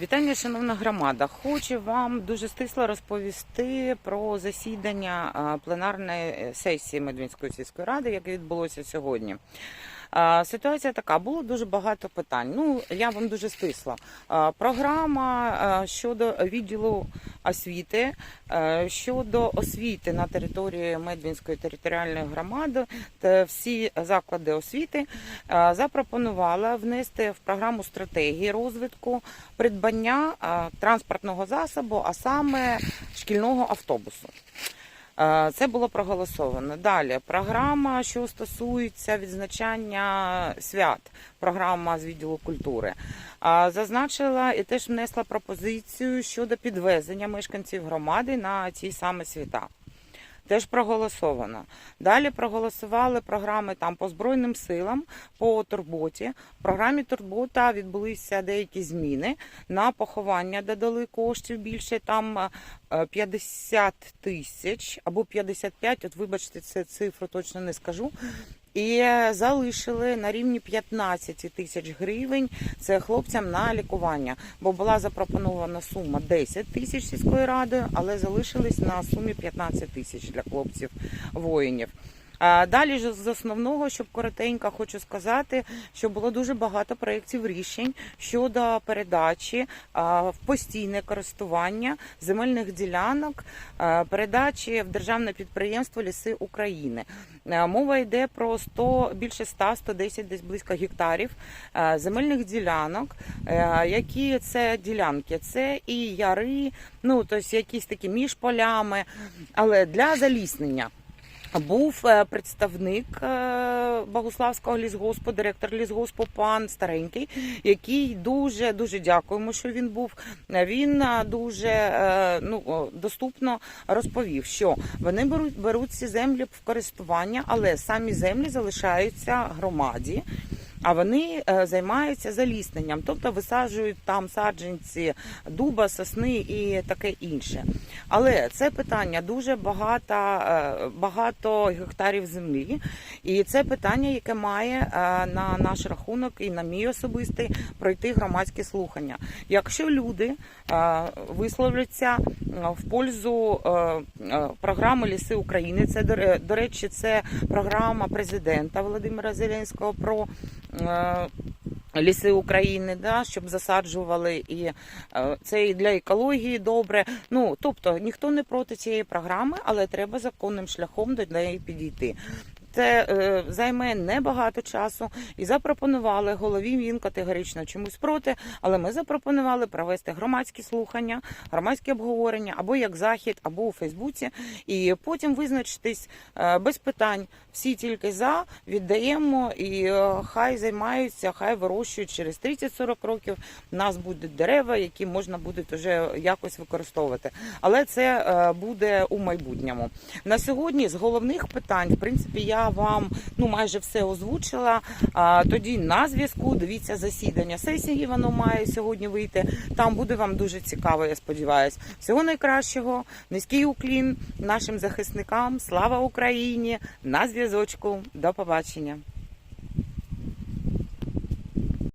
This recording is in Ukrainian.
Вітання, шановна громада. Хочу вам дуже стисло розповісти про засідання пленарної сесії Медвінської сільської ради, яке відбулося сьогодні. А, Ситуація така: було дуже багато питань. Ну я вам дуже стисла. Програма щодо відділу освіти, е, щодо освіти на території Медвінської територіальної громади, та всі заклади освіти е, запропонувала внести в програму стратегії розвитку придбання е, транспортного засобу, а саме шкільного автобусу. Е, Це було проголосовано. Далі програма, що стосується відзначання свят, програма з відділу культури. Зазначила і теж внесла пропозицію щодо підвезення мешканців громади на ці саме свята. Теж проголосовано. Далі проголосували програми там по Збройним силам, по турботі. В програмі Турбота відбулися деякі зміни. На поховання додали коштів більше, там е, 50 тисяч або 55, от вибачте, це цифру точно не скажу. І залишили на рівні 15 тисяч гривень. Це хлопцям на лікування, бо була запропонована сума 10 тисяч сільською радою, але залишились на сумі 15 тисяч для хлопців воїнів. Далі ж з основного, щоб коротенько хочу сказати, що було дуже багато проєктів рішень щодо передачі в постійне користування земельних ділянок, передачі в державне підприємство Ліси України. Мова йде про 100, більше 100, 110, десь близько гектарів земельних ділянок. Які це ділянки? Це і яри, ну тобто якісь такі між полями, але для заліснення. Був е, представник е, Богуславського лісгоспу, директор лісгоспу пан Старенький, який дуже дуже дякуємо, що він був. Він е, дуже ну, доступно розповів, що вони беруть беруть ці землі в користування, але самі землі залишаються громаді. А вони е, займаються залісненням, тобто висаджують там саджанці дуба, сосни і таке інше. Але це питання дуже багато, е, багато гектарів землі, і це питання, яке має е, на наш рахунок і на мій особистий пройти громадські слухання. Якщо люди висловляться в пользу програми Ліси України, це до речі, це програма президента Володимира Зеленського про. Е, Ліси України, да, щоб засаджували, і е, це і для екології добре. Ну тобто ніхто не проти цієї програми, але треба законним шляхом до неї підійти. Це е, займе небагато часу і запропонували голові. Він категорично чомусь проти, але ми запропонували провести громадські слухання, громадські обговорення або як захід, або у Фейсбуці, і потім визначитись е, без питань. Всі тільки за віддаємо, і е, хай займаються, хай вирощують через 30-40 років. У нас будуть дерева, які можна буде вже якось використовувати. Але це е, буде у майбутньому. На сьогодні з головних питань, в принципі, я вам ну майже все озвучила. А, тоді на зв'язку дивіться засідання сесії. Воно має сьогодні вийти. Там буде вам дуже цікаво. Я сподіваюся. Всього найкращого. Низький уклін нашим захисникам. Слава Україні! На зв'язочку. До побачення.